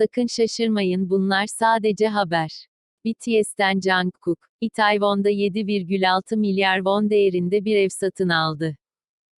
Sakın şaşırmayın bunlar sadece haber. BTS'ten Jungkook, Itaewon'da 7,6 milyar won değerinde bir ev satın aldı.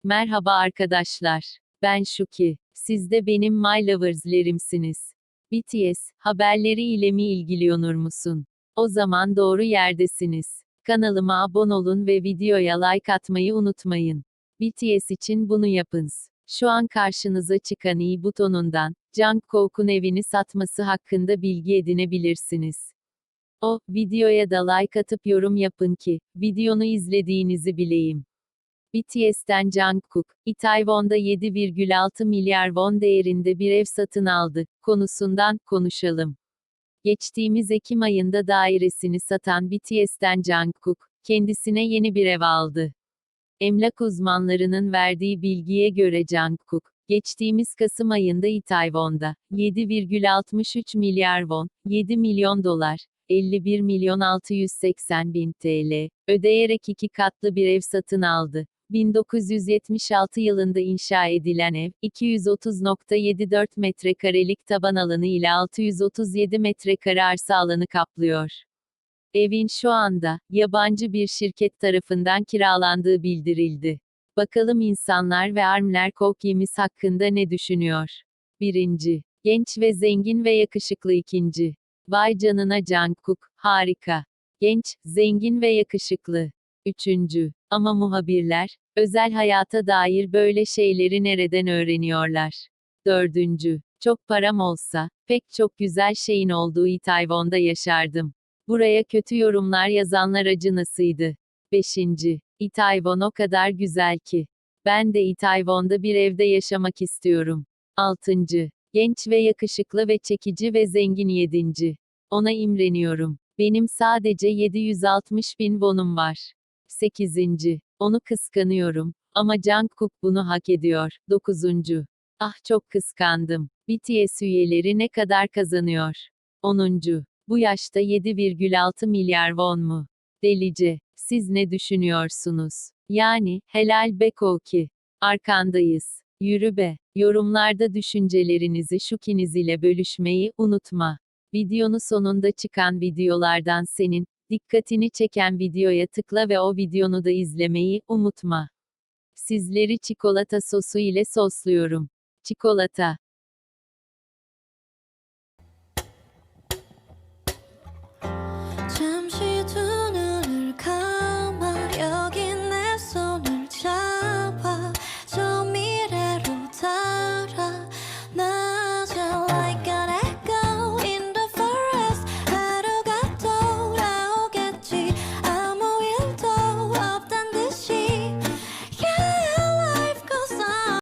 Merhaba arkadaşlar. Ben Şuki. Siz de benim My Lovers'lerimsiniz. BTS, haberleri ile mi ilgileniyor musun? O zaman doğru yerdesiniz. Kanalıma abone olun ve videoya like atmayı unutmayın. BTS için bunu yapınız. Şu an karşınıza çıkan i butonundan, Jungkook'un evini satması hakkında bilgi edinebilirsiniz. O, videoya da like atıp yorum yapın ki, videonu izlediğinizi bileyim. BTS'ten Jungkook, Itaewon'da 7,6 milyar won değerinde bir ev satın aldı, konusundan konuşalım. Geçtiğimiz Ekim ayında dairesini satan BTS'ten Jungkook, kendisine yeni bir ev aldı. Emlak uzmanlarının verdiği bilgiye göre Jungkook, geçtiğimiz Kasım ayında Itaewon'da 7,63 milyar won, 7 milyon dolar, 51 milyon 680 bin TL, ödeyerek iki katlı bir ev satın aldı. 1976 yılında inşa edilen ev, 230.74 metrekarelik taban alanı ile 637 metrekare arsa alanı kaplıyor. Evin şu anda, yabancı bir şirket tarafından kiralandığı bildirildi. Bakalım insanlar ve Armler Kokyemiz hakkında ne düşünüyor? 1. Genç ve zengin ve yakışıklı ikinci. Vay canına Jungkook, harika. Genç, zengin ve yakışıklı. Üçüncü. Ama muhabirler, özel hayata dair böyle şeyleri nereden öğreniyorlar? Dördüncü. Çok param olsa, pek çok güzel şeyin olduğu Itaewon'da yaşardım. Buraya kötü yorumlar yazanlar acınasıydı. Beşinci. Itaewon o kadar güzel ki. Ben de Itaewon'da bir evde yaşamak istiyorum. Altıncı. Genç ve yakışıklı ve çekici ve zengin yedinci. Ona imreniyorum. Benim sadece 760 bin wonum var. 8. Onu kıskanıyorum. Ama Jungkook bunu hak ediyor. 9. Ah çok kıskandım. BTS üyeleri ne kadar kazanıyor? 10. Bu yaşta 7,6 milyar won mu? Delice. Siz ne düşünüyorsunuz? Yani, helal be Koki. Arkandayız. Yürü be. Yorumlarda düşüncelerinizi Şukiniz ile bölüşmeyi unutma. Videonun sonunda çıkan videolardan senin, dikkatini çeken videoya tıkla ve o videonu da izlemeyi unutma. Sizleri çikolata sosu ile sosluyorum. Çikolata.